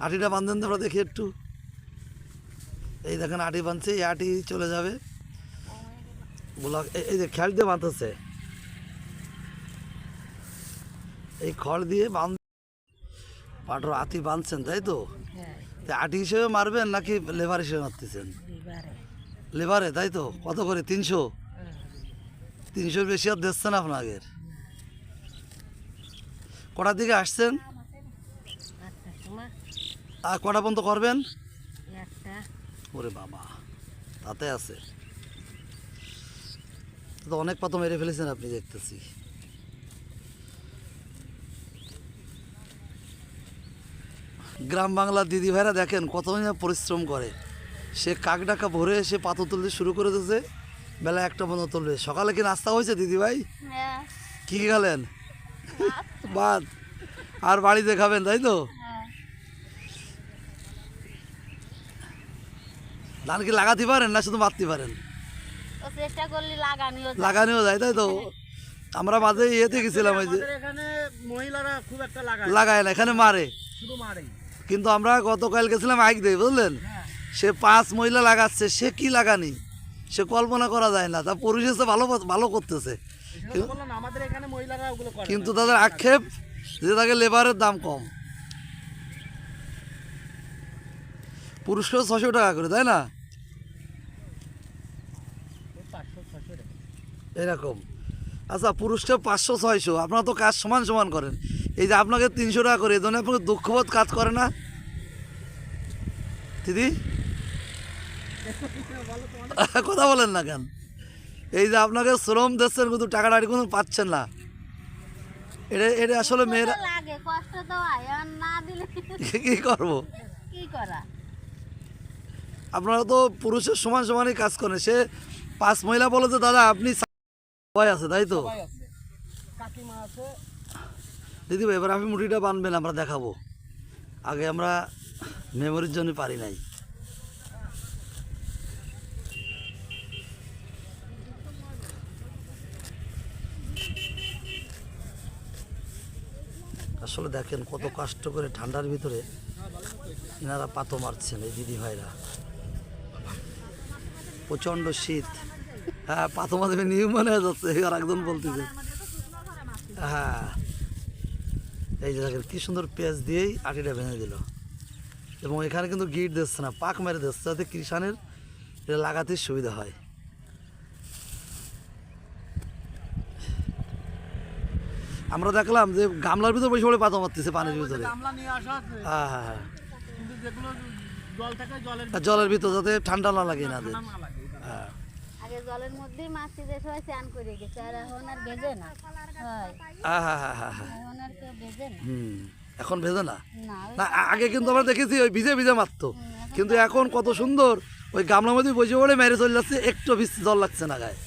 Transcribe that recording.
আটিটা বাঁধেন তো আমরা দেখি একটু। এই দেখেন আটি বাঁধছে এই আটি চলে যাবে। ব্লক এই- যে খেয়াল দিয়ে বাঁধতেছে। এই খড় দিয়ে বাঁধ পাটর আটি বাঁধছেন তাই তো? হ্যাঁ। আটি হিসেবে মারবেন নাকি লেবার হিসেবে মারতেছেন? লেবারে। তাই তো? কত করে? তিনশো? তিনশোর বেশি আর দিচ্ছেন আপনাকে কটার দিকে আসছেন? আর কটা পর্যন্ত করবেন? ওরে বাবা তাতে আছে। তো অনেক পাতো মেরে ফেলেছেন আপনি দেখতেছি। গ্রাম বাংলার দিদি ভাইরা দেখেন কত পরিশ্রম করে। সে কাক ডাকা ভরে সে পাথর তুলতে শুরু করে দিয়েছে বেলা একটা পর্যন্ত তুলবে। সকালে কি নাস্তা হয়েছে দিদি ভাই? কি কি খেলেন? ভাত। আর বাড়িতে খাবেন তাই তো? ধান কি লাগাতে পারেন না শুধু মারতে পারেন? চেষ্টা করলে লাগানিও যায়। যায় তাই তো? আমরা মাঝে ইয়েতে গেছিলাম ওই যে মহিলারা খুব একটা লাগায় লাগায় না এখানে মারে। কিন্তু আমরা গতকাল গেছিলাম আইক দেই বুঝলেন? হ্যাঁ। সে পাঁচ মহিলা লাগাচ্ছে সে কি লাগানি? সে কল্পনা করা যায় না তা পুরুষ এসে ভালো ভালো করতেছে। এখানে বললাম আমাদের এখানে মহিলারা ওগুলো করে কিন্তু তাদের আক্ষেপ যে তাকে লেবারের দাম কম। পুরুষকেও ছশো টাকা করে তাই না পাঁচশো ছশো টাকা। এরকম। আচ্ছা পুরুষটা পাঁচশো ছয়শো। আপনারা তো কাজ সমান সমান করেন। এই যে আপনাকে তিনশো টাকা করে এই জন্য আপনাকে দুঃখবোধ কাজ করে না? দিদি? কথা বলেন না কেন? এই যে আপনাকে শ্রম দিচ্ছেন কিন্তু টাকাটা কোনো পাচ্ছেন না। এটা এটা আসলে মেয়েরা কি করব? আপনারা তো পুরুষের সমান সমানই কাজ করেন। সে পাঁচ মহিলা বলে যে দাদা আপনি সবাই আছে তাই তো? কাকিমা আছে। দিদি ভাই, এবার আপনি মুঠিটা বানবেন আমরা দেখাবো। আগে আমরা মেমোরির জন্য পারি নাই। আসলে দেখেন কত কষ্ট করে ঠান্ডার ভিতরে এনারা পাতো মারছেন এই দিদি ভাইরা। প্রচণ্ড শীত। হ্যাঁ পাতো মারবে নিয়ম মনে হয়ে যাচ্ছে আর একজন বলতেছে। হ্যাঁ। এই যে দেখেন কি সুন্দর পেঁয়াজ দিয়েই আটিটা ভেঙে দিল। এবং এখানে কিন্তু গিট দিচ্ছে না পাক মেরে দিচ্ছে যাতে কৃষানের এটা লাগাতে সুবিধা হয়। আমরা দেখলাম যে গামলার ভিতরে বসে বলে পাতা মারতেছে পানির ভিতরে। নিয়ে হ্যাঁ হ্যাঁ হ্যাঁ। জলের ভিতর যাতে ঠান্ডা না লাগে না আগে জলের মধ্যেই মাছ সবাই চান করে গেছে আর এখন আর ভেজে না। এখন আর কেউ ভেজে না। হুম এখন ভেজে না? না আগে কিন্তু আমরা দেখেছি ওই ভিজে ভিজে মারতো। কিন্তু এখন কত সুন্দর ওই গামলার মধ্যে বসে পড়ে মেরে চলে যাচ্ছে একটু জল লাগছে না গায়ে।